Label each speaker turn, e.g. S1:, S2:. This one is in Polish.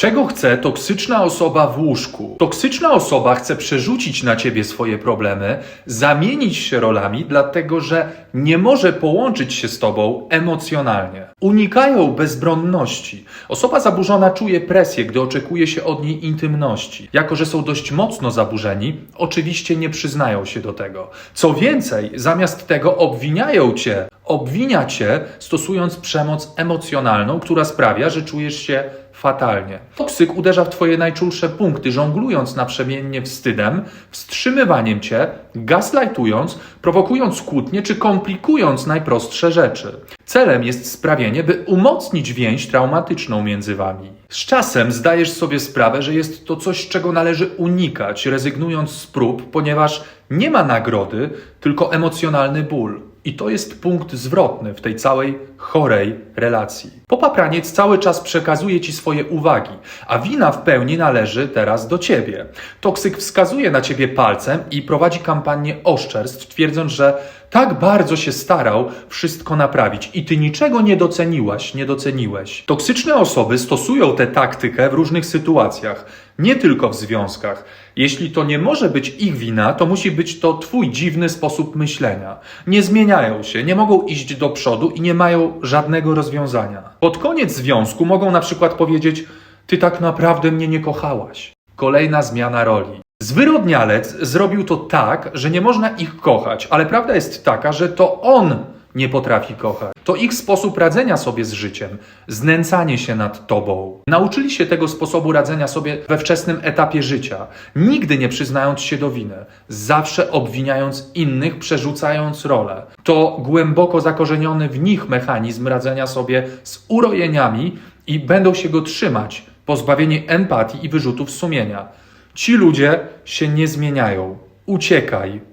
S1: Czego chce toksyczna osoba w łóżku? Toksyczna osoba chce przerzucić na ciebie swoje problemy, zamienić się rolami, dlatego że nie może połączyć się z tobą emocjonalnie. Unikają bezbronności. Osoba zaburzona czuje presję, gdy oczekuje się od niej intymności. Jako, że są dość mocno zaburzeni, oczywiście nie przyznają się do tego. Co więcej, zamiast tego obwiniają cię, obwinia cię stosując przemoc emocjonalną, która sprawia, że czujesz się fatalnie. Toksyk uderza w twoje najczulsze punkty, żonglując naprzemiennie wstydem, wstrzymywaniem cię, gaslightując, prowokując kłótnie czy komplikując najprostsze rzeczy. Celem jest sprawienie, by umocnić więź traumatyczną między wami. Z czasem zdajesz sobie sprawę, że jest to coś, czego należy unikać, rezygnując z prób, ponieważ nie ma nagrody, tylko emocjonalny ból. I to jest punkt zwrotny w tej całej chorej relacji. Popapraniec cały czas przekazuje ci swoje uwagi, a wina w pełni należy teraz do ciebie. Toksyk wskazuje na ciebie palcem i prowadzi kampanię oszczerstw, twierdząc, że tak bardzo się starał wszystko naprawić i ty niczego nie doceniłaś, nie doceniłeś. Toksyczne osoby stosują tę taktykę w różnych sytuacjach, nie tylko w związkach. Jeśli to nie może być ich wina, to musi być to twój dziwny sposób myślenia. Nie zmieniają się, nie mogą iść do przodu i nie mają żadnego rozwiązania. Pod koniec związku mogą na przykład powiedzieć: Ty tak naprawdę mnie nie kochałaś. Kolejna zmiana roli. Zwyrodnialec zrobił to tak, że nie można ich kochać, ale prawda jest taka, że to on nie potrafi kochać. To ich sposób radzenia sobie z życiem, znęcanie się nad tobą. Nauczyli się tego sposobu radzenia sobie we wczesnym etapie życia, nigdy nie przyznając się do winy, zawsze obwiniając innych, przerzucając rolę. To głęboko zakorzeniony w nich mechanizm radzenia sobie z urojeniami i będą się go trzymać, pozbawieni empatii i wyrzutów sumienia. Ci ludzie się nie zmieniają. Uciekaj.